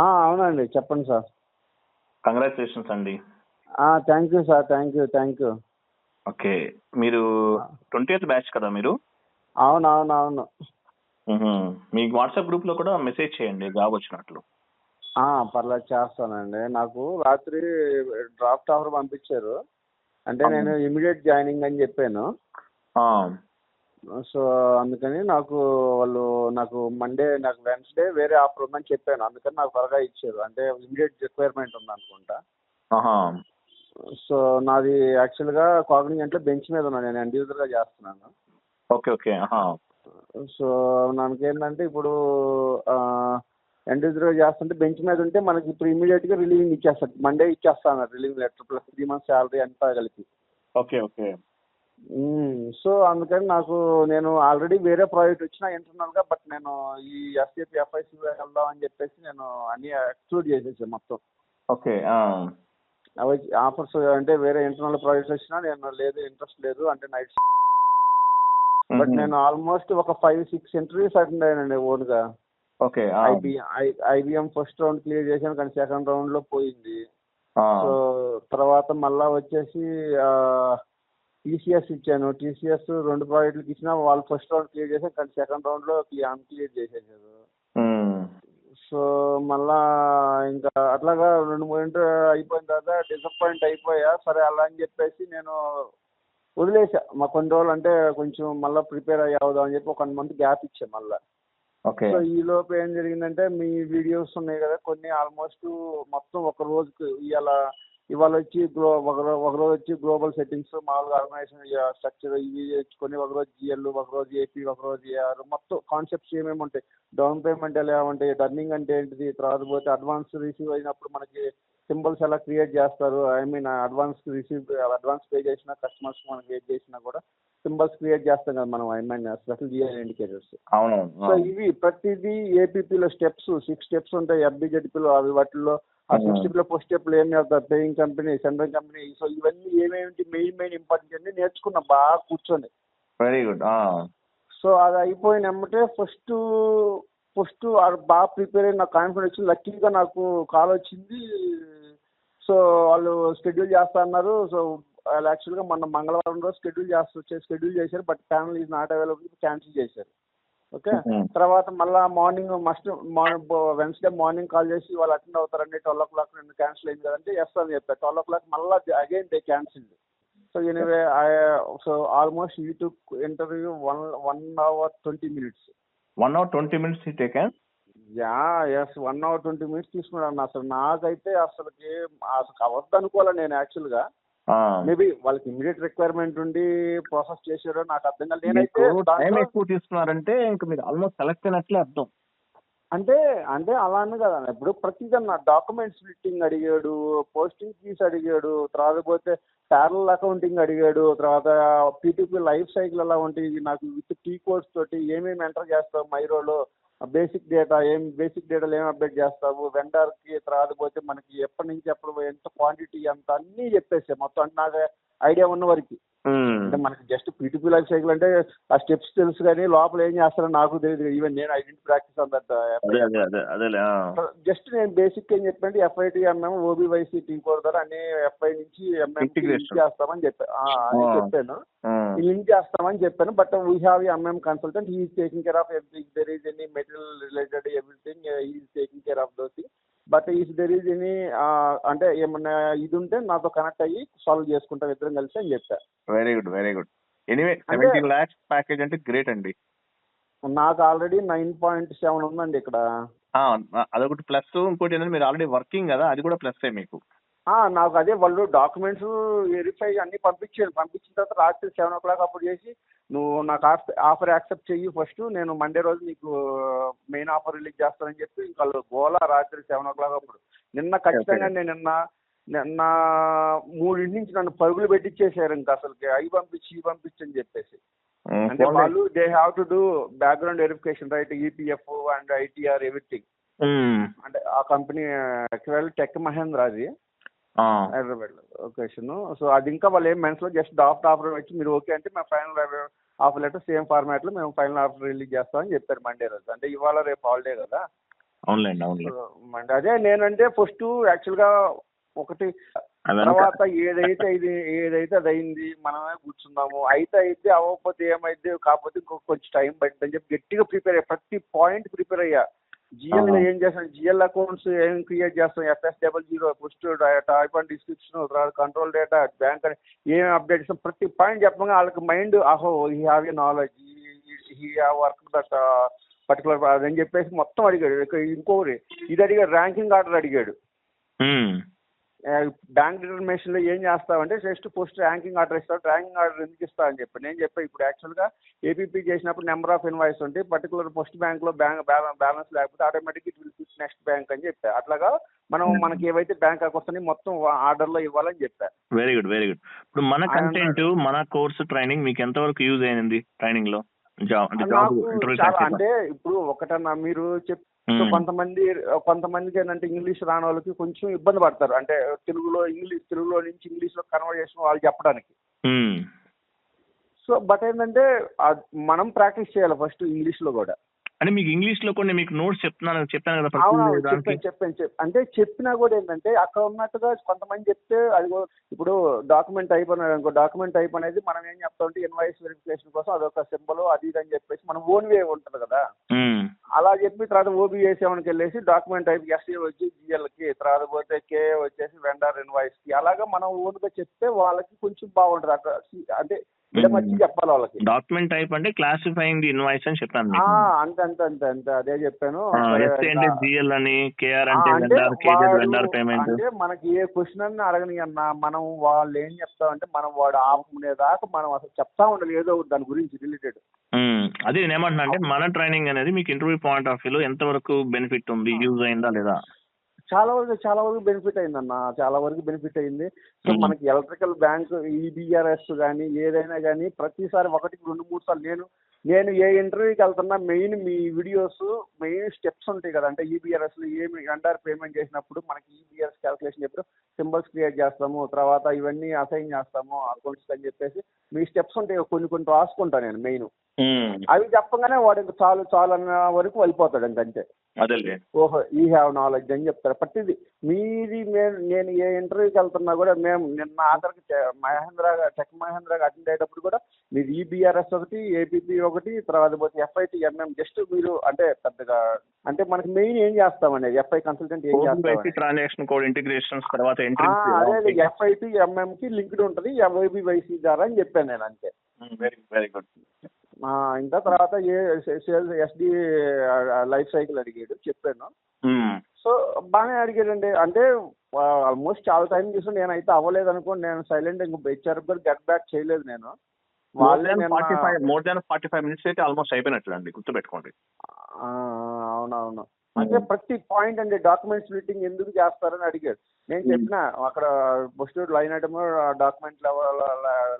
అవునండి. చెప్పండి sir. Congratulations అండి. Thank you sir. Thank you. Thank you. Okay. మీరు ట్వంటీ ఎయిత్ బ్యాచ్ కదా మీరు? అవును అవును అవును మ్హూ. మీ వాట్సాప్ గ్రూప్లో కూడా మెసేజ్ చేయండి జాబ్ వచ్చినట్లు. పర్లేదు. చేస్తానండి. నాకు రాత్రి డ్రాఫ్ట్ ఆఫర్ పంపించారు. అంటే. నేను ఇమీడియట్ జాయినింగ్ అని చెప్పాను. సో అందుకని నాకు వాళ్ళు నాకు మండే నాకు వెన్స్డే వేరే ఆఫర్ ఉందని చెప్పాను. అందుకని నాకు త్వరగా ఇచ్చారు. అంటే ఇమీడియట్ రిక్వైర్మెంట్ ఉంది అనుకుంటా. సో నాది యాక్చువల్గా కాగ్నిజెంట్లో బెంచ్ మీద ఉన్నాను నేను ఇండివిజువల్గా చేస్తున్నాను. Okay okay. సో మనకేంటంటే ఇప్పుడు ఇండివిజువల్గా చేస్తుంటే బెంచ్ మీద ఉంటే మనకి ఇప్పుడు ఇమీడియట్గా రిలీవింగ్ ఇచ్చేస్తారు. మండే ఇచ్చేస్తాను. Relieving letter plus three months salary అంతా కలిపి. Okay okay. సో అందుకని నాకు నేను ఆల్రెడీ వేరే ప్రాజెక్ట్ వచ్చిన ఇంటర్నల్గా బట్ నేను ఈ ఎస్ఏపి ఎఫ్ఐసి వెళ్దాం అని చెప్పేసి నేను అన్ని ఎక్స్క్లూడ్ చేసేసాను మొత్తం ఓకే. అవి ఆఫర్స్ అంటే వేరే ఇంటర్నల్ ప్రాజెక్ట్స్ వచ్చినా నేను లేదు ఇంట్రెస్ట్ లేదు అంటే నైట్ బట్. నేను ఆల్మోస్ట్ ఒక ఫైవ్ సిక్స్ ఇంటర్వ్యూస్ అటెండ్ అయ్యానండి ఓన్గా okay. IBM first round clear చేశాను కానీ సెకండ్ రౌండ్లో పోయింది. సో తర్వాత మళ్ళా వచ్చేసి టీసీఎస్ ఇచ్చాను. టీసీఎస్ రెండు ప్రాజెక్టులకి ఇచ్చినా వాళ్ళు ఫస్ట్ రౌండ్ క్లియర్ చేశాను కానీ సెకండ్ రౌండ్లో అన్క్లియర్ చేసేసారు. సో మళ్ళా ఇంకా అట్లాగా రెండు మూడు ఇంటర్ అయిపోయిన తర్వాత డిసప్పాయింట్ అయిపోయా. సరే అలా అని చెప్పేసి నేను వదిలేసా మా కొన్ని రోజులు అంటే కొంచెం మళ్ళీ ప్రిపేర్ అయ్యి అవుదాం అని చెప్పి ఒక మంత్ గ్యాప్ ఇచ్చా మళ్ళీ. ఓకే. సో ఈ లోపు ఏం జరిగిందంటే మీ వీడియోస్ ఉన్నాయి కదా కొన్ని ఆల్మోస్ట్ మొత్తం ఒక రోజుకి ఇవాళ ఇవాళ వచ్చి గ్లో ఒక ఒక రోజు వచ్చి గ్లోబల్ సెట్టింగ్స్ మామూలుగా ఆర్గనైజేషన్ స్ట్రక్చర్ ఇవి తెచ్చుకొని ఒక రోజు జిఎల్ ఒక రోజు ఏపీ ఒక రోజు ఏఆర్ మొత్తం కాన్సెప్ట్స్ ఏమేమి ఉంటాయి? డౌన్ పేమెంట్ ఎలా ఉంటాయి టర్నింగ్ అంటే ఏంటిది? తర్వాత పోతే అడ్వాన్స్ రిసీవ్ అయినప్పుడు మనకి సింబల్స్ ఎలా క్రియేట్ చేస్తారు? I mean advance receive advance pay చేసిన కస్టమర్స్ మనకి ఏది చేసినా కూడా సింబల్స్ క్రియేట్ చేస్తాం కదా మనం I mean special GI indicators అవునవును. సో ఇవి ప్రతిదీ ఏపీపీలో స్టెప్స్ సిక్స్ స్టెప్స్ ఉంటాయి. ఎఫ్బిజెడ్పీలో అవి వాటిల్లో ఆ. సిక్స్ స్టెప్లో ఫస్ట్ స్టెప్లో ఏం చేస్తారు? Paying company central company so ఇవన్నీ ఏమేమి మెయిన్ మెయిన్ ఇంపార్టెంట్ అన్ని నేర్చుకున్నా. బాగా కూర్చొని. వెరీ గుడ్ సో అది అయిపోయిన ఎమ్మటే ఫస్ట్ ఫస్ట్ బాగా ప్రిపేర్ అయ్యి నాకు కాన్ఫిడెన్స్ వచ్చింది లక్కీగా నాకు కాల్ వచ్చింది. సో వాళ్ళు షెడ్యూల్ చేస్తా అన్నారు. సో వాళ్ళు యాక్చువల్గా మొన్న మంగళవారం రోజు షెడ్యూల్ చేస్తూ షెడ్యూల్ చేశారు but panel is not available cancel చేశారు. ఓకే తర్వాత మళ్ళా morning must morning Wednesday morning call చేసి వాళ్ళు అటెండ్ అవుతారండి ట్వెల్వ్ ఓ క్లాక్ రెండు క్యాన్సిల్ అయింది కదంటే ఎస్ అని చెప్పారు. ట్వెల్వ్ ఓ క్లాక్ మళ్ళీ again they cancel so anyway so almost ఈ two interview one one hour twenty minutes one hour twenty minutes taken yeah yes one hour twenty minutes తీసుకున్నాను అసలు నాకైతే అసలుకి అసలు అవద్దు అనుకోలే నేను యాక్చువల్గా మేబీ వాళ్ళకి ఇమీడియట్ రిక్వైర్మెంట్ ఉండి ప్రాసెస్ చేశారో నాకు అర్థం కాలేదు. నేనైతే టైం ఎక్కువ తీసుకున్నారంటే ఇంకా మీరు ఆల్మోస్ట్ సెలెక్ట్ అయినట్లే అర్థం. అంటే అంటే అలా అని కదా ఇప్పుడు ప్రతిదన్న డాక్యుమెంట్స్ ఫిట్టింగ్ అడిగాడు పోస్టింగ్ ఫీస్ అడిగాడు తర్వాత పోతే ప్యారల్ అకౌంటింగ్ అడిగాడు తర్వాత పీటీపీ లైఫ్ సైకిల్ ఎలా ఉంటుంది నాకు విత్ టీ కోడ్స్ తోటి ఏమేమి ఎంటర్ చేస్తావు మైరోలో బేసిక్ డేటా ఏం బేసిక్ డేటాలు ఏం అప్డేట్ చేస్తావు? వెండర్కి కి పోతే మనకి ఎప్పటి నుంచి ఎప్పుడు ఎంత క్వాంటిటీ ఎంత అన్నీ చెప్పేసాయి మొత్తం అంటే నాకు ఐడియా ఉన్న వరకు అంటే మనకి జస్ట్ పీటీపీ లైఫ్ సైకిల్ అంటే ఆ స్టెప్స్ తెలుసు కానీ లోపల ఏం చేస్తారో నాకు తెలియదు ఈవెన్ నేను ఐడెంటి ప్రాక్టీస్ ఆ. జస్ట్ నేను బేసిక్ ఏం చెప్పండి FIT MM OBYC T code ద్వారా అన్ని ఎఫ్ఐ నుంచి ఎంఎం. చేస్తామని చెప్పాను. చెప్పాను. లింక్ చేస్తామని చెప్పాను but we have MM consultant he taking care of everything there is any material related everything he taking care of those but is there is any అంటే ఏమన్నా ఇది ఉంటే నాతో కనెక్ట్ అయ్యి సాల్వ్ చేసుకుంటాం ఇద్దరం కలిసి అని చెప్పా. Very good very good anyway seventeen lakhs package అంటే గ్రేట్ అండి. నాకు ఆల్రెడీ నైన్ పాయింట్ సెవెన్ ఉందండి ఇక్కడ. అదొకటి ప్లస్ ఇంకోటి ఏంటంటే మీరు ఆల్రెడీ వర్కింగ్ కదా అది కూడా ప్లస్ మీకు. నాకు అదే వాళ్ళు డాక్యుమెంట్స్ వెరిఫై అన్ని పంపించారు. పంపించిన తర్వాత రాత్రి సెవెన్ ఓ క్లాక్ అప్పుడు చేసి నువ్వు నాకు ఆఫర్ యాక్సెప్ట్ చెయ్యి ఫస్ట్. నేను మండే రోజు నీకు మెయిన్ ఆఫర్ రిలీజ్ చేస్తానని చెప్పి ఇంకా వాళ్ళు గోలా రాత్రి సెవెన్ ఓ క్లాక్ అప్పుడు. నిన్న ఖచ్చితంగా నేను నిన్న నిన్న మూడింటి నుంచి నన్ను పరుగులు పెట్టించేసారు ఇంకా అసలు అవి పంపించి ఇవి పంపించి అని చెప్పేసి. అంటే వాళ్ళు they have to do background verification right EPF and ITR everything అంటే ఆ కంపెనీ యాక్చువల్ టెక్ మహేంద్ర అది. హైదరాబాద్ లొకేషన్. సో అది ఇంకా వాళ్ళు ఏం మెన్స్లో జస్ట్ డ్రాఫ్ట్ ఆఫర్ వచ్చి మీరు ఓకే అంటే మేము ఫైనల్ ఆఫర్ లెటర్ సేమ్ ఫార్మాట్లో మేము ఫైనల్ ఆఫర్ రిలీజ్ చేస్తామని చెప్పారు మండే రోజు. అంటే ఇవాళ రేపు హాలిడే కదా. అవునులేండి అవునులే సో, మరి అదే నేనంటే ఫస్ట్ యాక్చువల్గా ఒకటి తర్వాత ఏదైతే ఇది ఏదైతే అది అయింది మనమే కూర్చుందాము అయితే అయితే అవ్వకపోతే ఏమైతే కాకపోతే ఇంకొక కొంచెం టైం పట్టింది అని చెప్పి గట్టిగా ప్రిపేర్ అయ్యా. ప్రతి పాయింట్ ప్రిపేర్ అయ్యా. జిఎల్. ఏం చేస్తాను జిఎల్ అకౌంట్స్ ఏం క్రియేట్ చేస్తాం? FS double zero first type and description తర్వాత కంట్రోల్ డేటా బ్యాంక్ అని ఏం అప్డేట్ చేస్తాం? ప్రతి పాయింట్ చెప్పగా వాళ్ళకి మైండ్ అహో he have a knowledge he have work that particular అదని చెప్పేసి మొత్తం అడిగాడు. ఇక ఇంకొకటి ఇది అడిగాడు ర్యాంకింగ్ ఆర్డర్ అడిగాడు. ఉమ్. బ్యాంక్ డిటర్మినేషన్లో ఏం చేస్తావంటే జస్ట్ పోస్ట్ ర్యాంకింగ్ ఆర్డర్ ఇస్తావు ర్యాంకింగ్ ఆర్డర్ ఎందుకు ఇస్తా అని చెప్పి. నేను చెప్పా ఇప్పుడు యాక్చువల్గా ఏపీపీ చేసినప్పుడు నెంబర్ ఆఫ్ ఇన్వాయిస్ ఉంటే పర్టికులర్ పోస్ట్ బ్యాంక్లో బ్యాంక్ బ్యాలెన్స్ లేకపోతే automatic it will fit next bank అని చెప్పా. అట్లాగా మనం Hmm. మనకి ఏవైతే బ్యాంక్ అకౌంట్స్ మొత్తం ఆర్డర్లో ఇవ్వాలని చెప్పా. వెరీ గుడ్ వెరీ గుడ్ ఇప్పుడు మన కంటెంట్ మన కోర్సు ట్రైనింగ్ మీకు ఎంతవరకు యూజ్ అయింది ట్రైనింగ్లో? జాబ్ అంటే ఇప్పుడు ఒకటన్నా మీరు చెప్ సో కొంతమంది కొంతమందికి ఏంటంటే ఇంగ్లీష్ రాని వాళ్ళకి కొంచెం ఇబ్బంది పడతారు. అంటే తెలుగులో ఇంగ్లీష్ తెలుగులో నుంచి ఇంగ్లీష్లో కన్వర్ట్ చేసిన వాళ్ళు చెప్పడానికి. సో బట్ ఏంటంటే మనం ప్రాక్టీస్ చేయాలి ఫస్ట్ ఇంగ్లీష్లో కూడా. అంటే మీకు ఇంగ్లీష్లో కొన్ని మీకు నోట్స్ చెప్తున్నాను చెప్పాను కదా చెప్పాను చెప్పాను చెప్పాను. అంటే చెప్పినా కూడా ఏంటంటే అక్కడ ఉన్నట్టుగా కొంతమంది చెప్తే అది ఇప్పుడు డాక్యుమెంట్ టైప్ అనుకో డాక్యుమెంట్ టైప్ అనేది మనం ఏం చెప్తామంటే ఇన్వాయిస్ వెరిఫికేషన్ కోసం అదొక సింబల్ అది ఇది అని చెప్పేసి మనం ఓన్ వే ఉంటుంది కదా. అలా చెప్పి తర్వాత ఓబీ చేసేవానికి వెళ్ళేసి డాక్యుమెంట్ టైప్ ఎస్ఏ వచ్చి జిఎల్కి తర్వాత పోతే కే వచ్చేసి వెండర్ ఇన్వాయిస్కి అలాగా మనం ఓన్గా చెప్తే వాళ్ళకి కొంచెం బాగుంటుంది. అక్కడ అంటే విడమర్చి చెప్పాలి వాళ్ళకి. డాక్యుమెంట్ టైప్ అంటే క్లాసిఫైయింగ్ ది ఇన్వాయిస్ అని చెప్పాను అంతే అంతే అంతే అంతే. అదే చెప్పాను. అంటే జిఎల్ అని కేఆర్ అంటే అంటే వెండర్ వెండర్ పేమెంట్ అంటే మనకి ఏ క్వశ్చన్ అన్న అడగని అన్న మనం వాళ్ళు ఏం చెప్తామంటే మనం వాడు ఆపుకునేదాకా మనం అసలు చెప్తా ఉండాలి ఏదో దాని గురించి రిలేటెడ్ అదే నేను ఏమంటున్నా అంటే మన ట్రైనింగ్ అనేది మీకు ఇంటర్వ్యూ పాయింట్ ఆఫ్ వ్యూలో ఎంత వరకు బెనిఫిట్ ఉంది? యూజ్ అయిందా లేదా? చాలా వరకు చాలా వరకు బెనిఫిట్ అయిందన్న చాలా వరకు బెనిఫిట్ అయింది సో. మనకి ఎలక్ట్రికల్ బ్యాంక్ ఈబిఆర్ఎస్ కానీ ఏదైనా కానీ ప్రతిసారి ఒకటికి రెండు మూడు సార్లు నేను నేను ఏ ఇంటర్వ్యూకి వెళ్తున్నా మెయిన్ మీ వీడియోస్ మెయిన్ స్టెప్స్ ఉంటాయి కదా. అంటే ఈబిఆర్ఎస్లో ఏమి అండర్ పేమెంట్ చేసినప్పుడు మనకి ఈబిఆర్ఎస్ క్యాల్కులేషన్ చెప్పి సింబల్స్ క్రియేట్ చేస్తాము తర్వాత ఇవన్నీ అసైన్ చేస్తాము అకౌంట్స్ అని చెప్పేసి మీ స్టెప్స్ ఉంటాయి. కొన్ని కొన్ని రాసుకుంటా నేను మెయిన్. అవి చెప్పగానే వాడు ఇంక చాలు చాలు అన్న వరకు వెళ్ళిపోతాడు ఇంకంతే అదే ఓహో ఈ హ్యావ్ నాలెడ్జ్ అని చెప్తారు ప్రతిదీ మీది నేను నేను ఏ ఇంటర్వ్యూకి వెళ్తున్నా కూడా మేము నిన్న ఆఖరికి టె- మహేంద్ర టెక్ మహేంద్ర అటెండ్ అయ్యేటప్పుడు కూడా మీది ఈబిఆర్ఎస్ ఒకటి ఏపీపీ ఒకటి తర్వాత పోతే ఎఫ్ఐటి ఎంఎం జస్ట్ మీరు అంటే పెద్దగా అంటే మనకి మెయిన్ ఏం చేస్తాం అనేది ఎఫ్ఐ కన్సల్టెంట్ ఏం చేస్తాం ట్రాన్సాక్షన్ కోడ్ ఇంటిగ్రేషన్స్ తర్వాత అదే ఎఫ్ఐటి ఎంఎం కి లింక్డ్ ఉంటుంది ఎంఐబి వైసీ ద్వారా అని చెప్పాను నేను అంతే. వెరీ వెరీ గుడ్ ఆ, ఇంకా తర్వాత ఏ సేల్స్ ఎస్డి లైఫ్ సైకిల్ అడిగాడు చెప్పాను. సో బాగానే అడిగాడండి. అంటే ఆల్మోస్ట్ చాలా టైం తీసుకుని నేనైతే అవ్వలేదు అనుకోండి. నేను సైలెంట్ ఇంకా హెచ్ఆర్ కూడా గెట్ బ్యాక్ చేయలేదు నేను. More than forty five minutes అయితే ఆల్మోస్ట్ అయిపోయినట్లు అండి గుర్తుపెట్టుకోండి. ఆ, అవునవును. అంటే ప్రతి పాయింట్ అండి డాక్యుమెంట్ స్ప్లిట్టింగ్ ఎందుకు చేస్తారని అడిగాడు నేను. చెప్పిన అక్కడ first line item document level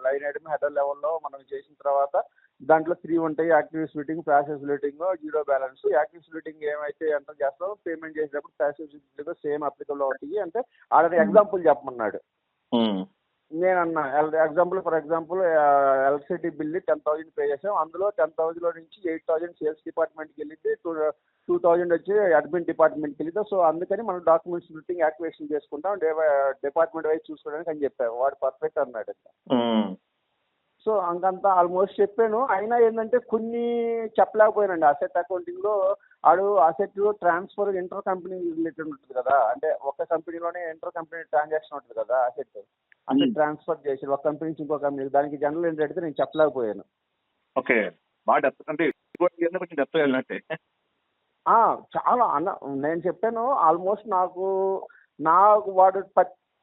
line item header లెవెల్లో మనం చేసిన తర్వాత దాంట్లో త్రీ ఉంటాయి. Active splitting passive splitting zero balance active splitting ఏమైతే ఎంటర్ చేస్తామో పేమెంట్ చేసేటప్పుడు ప్యాసివ్ స్ప్లిట్టింగ్ సేమ్ అప్లికబుల్ అవుతాయి. అంటే ఆల్రెడీ ఎగ్జాంపుల్ చెప్పమన్నాడు. నేను అన్నా example for example electricity bill ten thousand pay చేసాం అందులో టెన్ థౌసండ్లో నుంచి ఎయిట్ థౌసండ్ సేల్స్ డిపార్ట్మెంట్కి వెళ్ళింది. టూ టూ థౌసండ్ వచ్చి అడ్మిన్ డిపార్ట్మెంట్కి వెళ్ళింది. సో అందుకని మనం డాక్యుమెంట్స్ స్ప్లిట్టింగ్ యాక్టివేషన్ చేసుకుంటాం. డిపార్ట్మెంట్ వైజ్ చూసుకోవడానికి అని చెప్పారు. వాడు పర్ఫెక్ట్ అన్నాడు. సో అంకంతా ఆల్మోస్ట్ చెప్పాను. అయినా ఏంటంటే కొన్ని చెప్పలేకపోయానండి. అసెట్ అకౌంటింగ్లో ఆడు asset transfer inter company related ఉంటుంది కదా. అంటే ఒక కంపెనీలోనే ఇంటర్ కంపెనీ ట్రాన్సాక్షన్ ఉంటుంది కదా అసెట్ అసెట్. ట్రాన్స్ఫర్ చేసి ఒక కంపెనీ నుంచి ఇంకో కంపెనీ దానికి జనరల్ ఏంటి అడిగితే నేను చెప్పలేకపోయాను. ఓకే. బాగా డెప్త్ అంటే ఎందుకు కొంచెం డెప్త్ వెళ్ళినట్టే. ఆ, చాలా అన్న నేను చెప్పాను ఆల్మోస్ట్ నాకు నాకు వాడు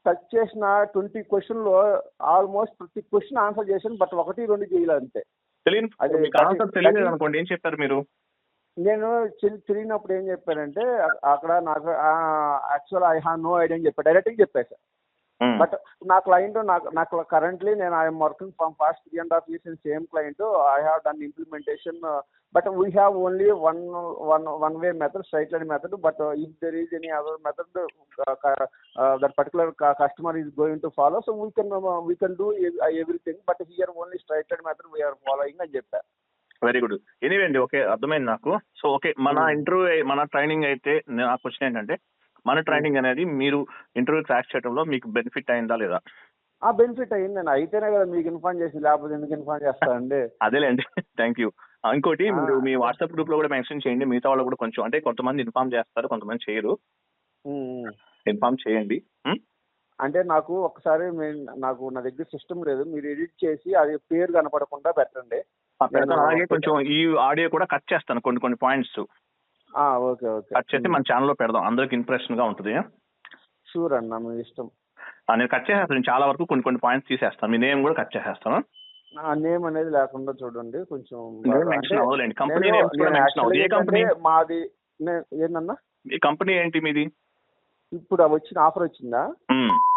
టచ్ చేసిన ట్వంటీ క్వశ్చన్లో ఆల్మోస్ట్ ప్రతి క్వశ్చన్ ఆన్సర్ చేశాను బట్ ఒకటి రెండు చేయలేదు అంతే. తెలియదు అనుకోండి ఏం చెప్పారు మీరు? నేను తిరిగినప్పుడు ఏం చెప్పానంటే అక్కడ నాకు actual I have no idea అని చెప్పాను డైరెక్ట్గా చెప్పేసా. బట్ నా క్లయింట్ నాకు నాకు కరెంట్లీ నేను I'm working from past three and half years in same client I have done implementation but we have only one one one way method straight line method but if there is any other method that particular customer is going to follow so we can we can do everything but here only straight line method we are following అని చెప్పారు very good anyway అండి okay అర్థమైంది నాకు. So okay మన Hmm. Interview మన training అయితే నా question ఏంటంటే మన ట్రైనింగ్ అనేది మీరు ఇంటర్వ్యూ క్రాక్ చేయడంలో మీకు బెనిఫిట్ అయిందా లేదా? ఆ బెనిఫిట్ అయ్యిందండి అయితేనే కదా మీకు ఇన్ఫార్మ్ చేసి లేకపోతే ఎందుకు ఇన్ఫార్మ్ చేస్తానండి అదేలేండి. Thank you. ఇంకోటి. మీరు మీ వాట్సాప్ గ్రూప్లో కూడా మెన్షన్ చేయండి. మిగతా వాళ్ళు కూడా కొంచెం అంటే కొంతమంది ఇన్ఫార్మ్ చేస్తారు కొంతమంది చేయరు. ఇన్ఫార్మ్ చేయండి. Hmm? అంటే నాకు ఒకసారి నాకు నా దగ్గర సిస్టమ్ లేదు. మీరు ఎడిట్ చేసి అది పేరు కనపడకుండా పెట్టండి. అలాగే కొంచెం ఈ ఆడియో కూడా కట్ చేస్తాను కొన్ని కొన్ని పాయింట్స్. Okay okay. కట్ చేసి మన ఛానల్లో పెడదాం. అందరికి ఇంప్రెషన్గా ఉంటుంది. షూర్ అన్న మీ ఇష్టం. ఆ, నేను కట్ చేసేస్తాను చాలా వరకు కొన్ని కొన్ని పాయింట్స్ తీసేస్తాను. మీ నేమ్ కూడా కట్ చేసేస్తాను. నా నేమ్ అనేది లేకుండా చూడండి. కొంచెం కంపెనీ నేను- కూడా నేను అవ్వదు. ఏ actually కంపెనీ ఏంటంటే మాది ఏందన్నా? ఈ కంపెనీ ఏంటి మీది? ఇప్పుడు ఆ వచ్చిన ఆఫర్ వచ్చిందా? మ్మ్.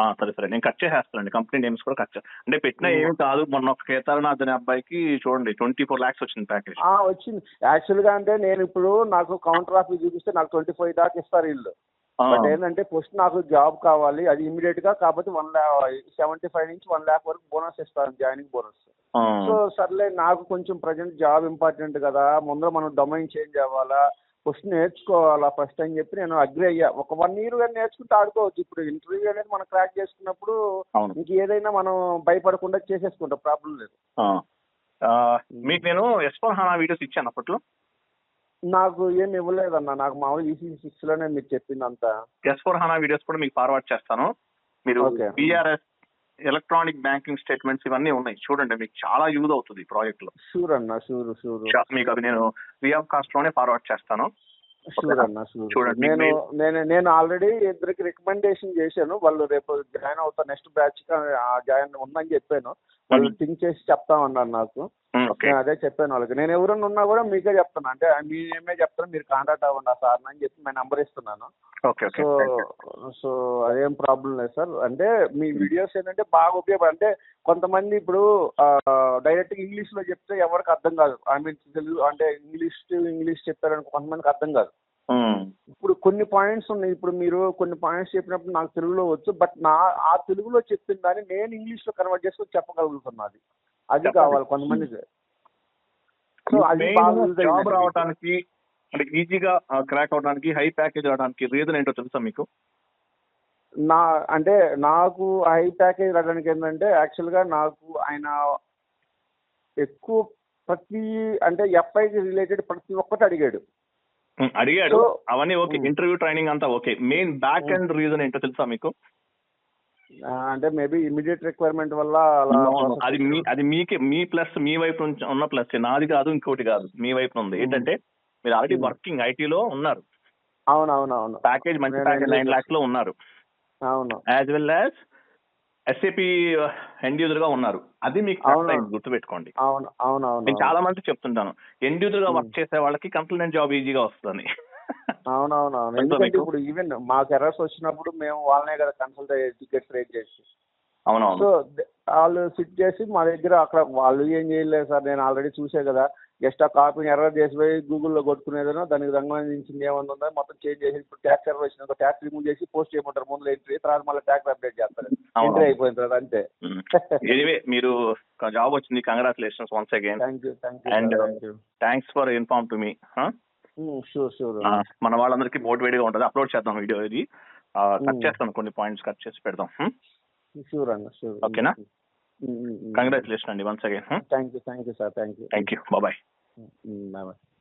సరే సరే. నేను కట్ చేసేస్తానండి. కంపెనీ నేమ్స్ కూడా కట్ అంటే పెట్టిన ఏమి కాదు. మొన్న ఒక కేదార్నాథ్ అనే అబ్బాయికి చూడండి ట్వంటీ ఫోర్ లాక్స్ వచ్చింది ప్యాకేజ్ ఆ వచ్చింది. యాక్చువల్గా అంటే నేను ఇప్పుడు నాకు కౌంటర్ ఆఫీస్ చూపిస్తే నాకు ట్వంటీ ఫైవ్ దాకా ఇస్తారు వీళ్ళు. బట్ ఏంటంటే ఫస్ట్ నాకు జాబ్ కావాలి. అది ఇమీడియట్గా కాకపోతే వన్ ల్యాక్ సెవెంటీ ఫైవ్ నుంచి వన్ ల్యాక్ వరకు బోనస్ ఇస్తారు జాయినింగ్ బోనస్ సో సర్లే నాకు కొంచెం ప్రజెంట్ జాబ్ ఇంపార్టెంట్ కదా. ముందర మనం డొమైన్ చేంజ్ అవ్వాలా? ఫస్ట్ నేర్చుకోవాలా ఫస్ట్ అని చెప్పి నేను అగ్రి అయ్యా. ఒక వన్ ఇయర్ కానీ నేర్చుకుంటే ఆడుకోవచ్చు. ఇప్పుడు ఇంటర్వ్యూ అనేది మనం క్రాక్ చేసుకున్నప్పుడు ఇంక ఏదైనా మనం భయపడకుండా చేసేసుకుంటాం. ప్రాబ్లం లేదు. మీకు నేను ఎస్ ఫోర్ హానా వీడియోస్ ఇచ్చాను అప్పట్లో? నాకు ఏం ఇవ్వలేదన్న. నాకు మామూలు ఈసీ సిక్స్లోనే మీరు చెప్పింది అంతా ఎస్ ఫోర్ హానా వీడియోస్ కూడా మీకు ఫార్వర్డ్ చేస్తాను. మీరు. బీఆర్ఎస్ ఎలక్ట్రానిక్ బ్యాంకింగ్ స్టేట్మెంట్స్ ఇవన్నీ ఉన్నాయి. చూడండి మీకు చాలా యూజ్ అవుతుంది ఈ ప్రాజెక్ట్లో షూర్ అన్న షూర్ షూర్. మీకు అవి నేను ఫ్రీ ఆఫ్ కాస్ట్లోనే ఫార్వర్డ్ చేస్తాను. షూర్ అన్న షూర్. చూడండి, నేను నేను నేను ఆల్రెడీ ఇద్దరికి రికమెండేషన్ చేశాను. వాళ్ళు రేపు జాయిన్ అవుతా నెక్స్ట్ బ్యాచ్ జాయిన్ ఉందని చెప్పాను. వాళ్ళు థింక్ చేసి చెప్తామన్నారు నాకు. నేను అదే చెప్పాను వాళ్ళకి. నేను ఎవరైనా ఉన్నా కూడా మీకే చెప్తాను అంటే మీ నేమే చెప్తాను మీరు కాంటాక్ట్ అవ్వండి ఆ సార్ అని చెప్పి నేను నెంబర్ ఇస్తున్నాను. సో సో అదేం ప్రాబ్లం లేదు సార్. అంటే మీ వీడియోస్ ఏంటంటే బాగా ఉపయోగపడ అంటే కొంతమంది ఇప్పుడు డైరెక్ట్ ఇంగ్లీష్లో చెప్తే ఎవరికి అర్థం కాదు. ఐ మీన్ తెలుగు అంటే ఇంగ్లీష్ టు ఇంగ్లీష్ చెప్పారని కొంతమందికి అర్థం కాదు. ఇప్పుడు కొన్ని పాయింట్స్ ఉన్నాయి. ఇప్పుడు మీరు కొన్ని పాయింట్స్ చెప్పినప్పుడు నాకు తెలుగులో వచ్చు. బట్ నా ఆ తెలుగులో చెప్పిన దాన్ని నేను ఇంగ్లీష్లో కన్వర్ట్ చేసుకొని చెప్పగలుగుతున్నది అది. కావాలి కొంతమందికి సో అది జాబ్. రావడానికి అంటే ఈజీగా క్రాక్ అవడానికి హై ప్యాకేజ్ రావడానికి రీజన్ ఏంటో తెలుసా మీకు నా అంటే నాకు హై ప్యాకేజ్ రావడానికి ఏంటంటే యాక్చువల్గా నాకు ఆయన ఎక్కువ ప్రతి అంటే ఎఫ్ఐకి రిలేటెడ్ ప్రతి ఒక్కటి అడిగాడు అడిగాడు అవన్నీ ఓకే. ఇంటర్వ్యూ ట్రైనింగ్ అంతా okay main back. And reason ఏంటో తెలుసా మీకు అంటే మేబీ ఇమీడియట్ రిక్వైర్మెంట్ వల్ల అలా అది మీ అది మీకే మీ ప్లస్ మీ వైపు నుంచి ఉన్న ప్లస్ నాది కాదు ఇంకోటి కాదు. మీ వైపు ఉంది. ఉమ్. ఏంటంటే మీరు ఆల్రెడీ. వర్కింగ్ ఐటీలో ఉన్నారు. అవునవునవును. ప్యాకేజ్ మంచి ప్యాకేజ్ నైన్ లాక్స్లో ఉన్నారు. అవును. As well as SAP end యూజర్గా ఉన్నారు. అది మీకు అవును. గుర్తుపెట్టుకోండి. అవును అవునవును నేను చాలా మంది చెప్తుంటాను. ఎండ్ యూజర్గా. వర్క్ చేసే వాళ్ళకి కన్సల్టెంట్ జాబ్ ఈజీగా వస్తుంది అవునవునవును. ఎందుకంటే? ఇప్పుడు ఈవెన్ మాకు ఎర్రర్స్ వచ్చినప్పుడు మేము వాళ్ళనే కదా కన్సల్ట్ టికెట్స్ రేట్ చేసి. అవునవును. సో వాళ్ళు సిట్ చేసి మా దగ్గర అక్కడ వాళ్ళు ఏం చేయలేదు సార్ నేను ఆల్రెడీ చూసే కదా. జస్ట్ ఆ కాపీని ఎర్రర్ చేసి పోయి గూగుల్లో కొట్టుకునేదనో దానికి సంబంధించింది ఏమన్నా ఉందో? మొత్తం చేంజ్ చేసి ఇప్పుడు ట్యాక్స్ ఎర్రర్ వచ్చిన ట్యాక్స్ రిమూవ్ చేసి పోస్ట్ చేయమంటారు. ముందు ఎంట్రీ తర్వాత మళ్ళీ ట్యాక్స్ అప్డేట్ చేస్తారు. ఎంట్రీ అయిపోయిన తర్వాత అంతే. ఎనివే మీరు జాబ్ వచ్చింది. Congratulations once again thank you thank you thank you thanks for inform to మీ మన వాళ్ళందరికీ మోటివేట్గా ఉంటుంది. అప్లోడ్ చేద్దాం వీడియో ఇది. కట్. చేస్తాను కొన్ని పాయింట్స్ కట్ చేసి పెడదాం. షూర్ అన్న షూర్ ఓకేనా? కంగ్రాచులేషన్ అండి once again. Thank you thank you sir thank you thank you bye bye